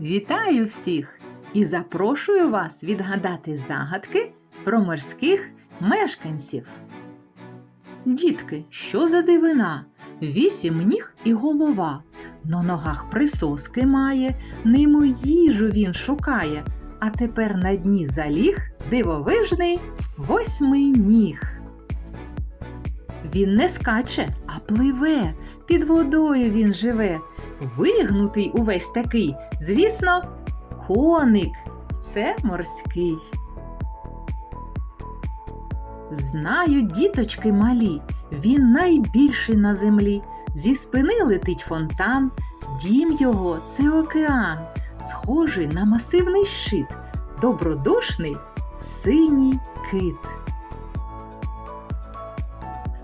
Вітаю всіх і запрошую вас відгадати загадки про морських мешканців. Дітки, що за дивина? Вісім ніг і голова. На ногах присоски має, нимо їжу він шукає. А тепер на дні заліг дивовижний восьминіг. Він не скаче, а пливе. Під водою він живе. Вигнутий увесь такий, звісно, коник це морський. Знають діточки малі, він найбільший на землі. Зі спини летить фонтан, дім його це океан, схожий на масивний щит, добродушний синій кит.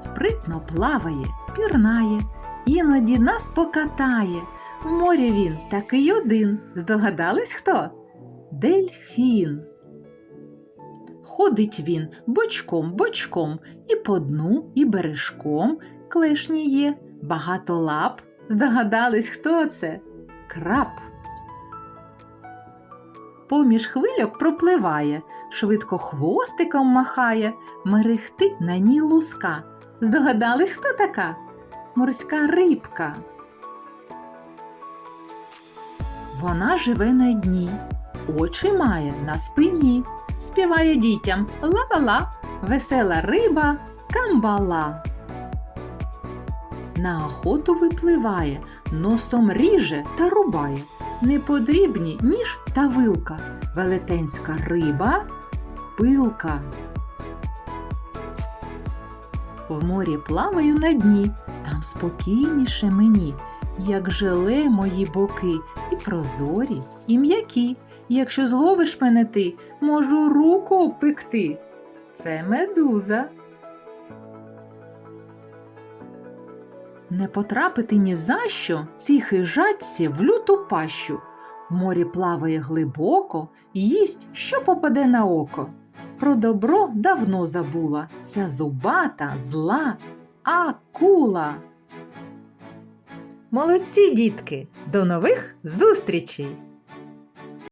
Спритно плаває, пірнає, іноді нас покатає. В морі він такий один. Здогадались хто? Дельфін. Ходить він бочком бочком, і по дну, і бережком клешні є, багато лап. Здогадались, хто це? Краб. Поміж хвильок пропливає, швидко хвостиком махає, мерехтить на ній луска. Здогадались, хто така? Морська рибка. Вона живе на дні, очі має на спині, співає дітям ла-ла-ла, весела риба камбала. На охоту випливає, носом ріже та рубає. Неподрібні ніж та вилка, велетенська риба пилка. В морі плаваю на дні, там спокійніше мені, як желе мої боки, і прозорі, і м'які. Якщо зловиш мене ти, можу руку обпекти. Це медуза. Не потрапити ні за що цій хижатці в люту пащу. В морі плаває глибоко, їсть, що попаде на око. Про добро давно забула ця зубата, зла акула. Молодці, дітки! До нових зустрічей!